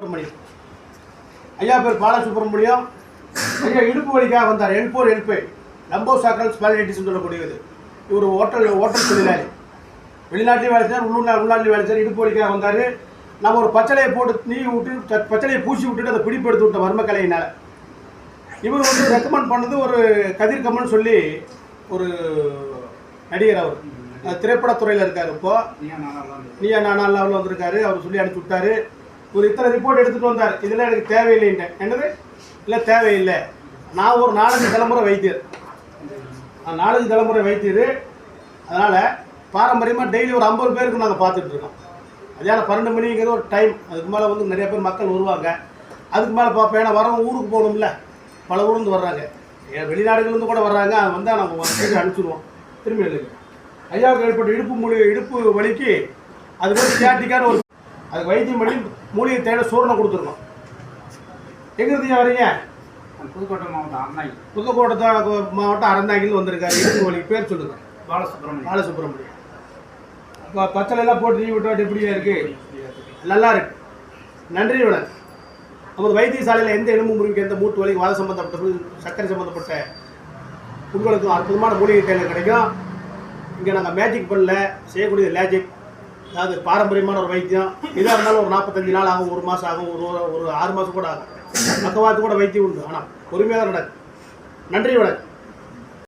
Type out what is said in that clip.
சுப்பிரமணியம். ஐயா பேர் பாலசுப்ரமணியம் ஐயா இடுப்பு வழிக்காக வந்தார். எல்போர் எல்பே லம்போ சாக்கல் ஸ்பாலிட்டிஸ் சொல்லக்கூடியது இவர் ஹோட்டல் ஹோட்டல் தொழிலாளி. வெளிநாட்டிலையும் வேலை செய்யார் உள்ளூர் உள்நாட்டிலையும் வேலை செய்யார் இடுப்பு வழிக்காக வந்தார். நம்ம ஒரு பச்சளையை போட்டு நீ விட்டு பச்சளையை பூசி விட்டுட்டு அதை பிடிப்படுத்தி விட்ட வர்மக்கலையினால். இவர் வந்து ரெக்கமெண்ட் பண்ணது ஒரு கதிர் கம்மன் சொல்லி ஒரு நடிகர் அவர். திரைப்படத்துறையில் இருக்கார் இப்போது நீயா நானா லெவலில் வந்திருக்காரு. அவர் சொல்லி அனுப்பிச்சு விட்டாரு. ஒரு இத்தனை ரிப்போர்ட் எடுத்துகிட்டு வந்தார். இதெல்லாம் எனக்கு தேவையில்லைன்ட்டேன் என்னது? இல்லை தேவையில்லை. நான் ஒரு நாலஞ்சு தலைமுறை வைத்தியர். நான் நாலஞ்சு தலைமுறை வைத்தியர். அதனால் பாரம்பரியமாக டெய்லி ஒரு ஐம்பது பேருக்கு நாங்கள் பார்த்துட்ருக்கோம் அதனால் பன்னெண்டு மணிங்கிறது ஒரு டைம் அதுக்கு மேலே வந்து நிறைய பேர் மக்கள் வருவாங்க. அதுக்கு மேலே பார்ப்பேன். ஏன்னா வரவங்க ஊருக்கு போகணும்ல. பல ஊர்லேருந்து வர்றாங்க. ஏன் வெளிநாடுகள்லேருந்து கூட வர்றாங்க. வந்தால் நம்ம வந்து அனுப்பிச்சிடுவோம். திரும்பி எழுதுங்க. ஐயாவுக்கு ஏற்பட்ட இடுப்பு மொழி இடுப்பு வலிக்கு அது வந்து சியாட்டிக்கான ஒரு அதுக்கு வைத்தியம் பண்ணி மூலிகை தேட சூரணை கொடுத்துருக்கோம். எங்கிருந்து வரீங்க புதுக்கோட்டை மாவட்டம் அண்ணாய் புதுக்கோட்டை மாவட்டம் அறந்தாங்கில் வந்திருக்காரு. வலிக்கு பேர் சொல்லுங்க. பாலசுப்ரமணியம். பாலசுப்ரமணியம். இப்போ பச்சளை எல்லாம் போட்டு நீ விட்டு எப்படியா இருக்கு? நல்லா இருக்கு. நன்றி வணக்கம். நமது வைத்தியசாலையில் எந்த எலும்பு முறிவுக்கு எந்த மூட்டு வலி வாத சம்பந்தப்பட்ட சர்க்கரை சம்பந்தப்பட்ட உங்களுக்கும் அற்புதமான மூலிகை தேயிலை கிடைக்கும். இங்கே நாங்கள் மேஜிக் பண்ணல செய்யக்கூடிய லேஜிக் அதாவது பாரம்பரியமான ஒரு வைத்தியம். இதாக இருந்தாலும் ஒரு நாற்பத்தஞ்சு நாள் ஆகும் ஒரு மாதம் ஆகும் ஒரு ஒரு ஆறு மாதம் கூட ஆகும் பக்கவாத்து கூட வைத்தியம் உண்டு. ஆனால் பொறுமையாக தான் நடக்கும். நன்றி வணக்கம்.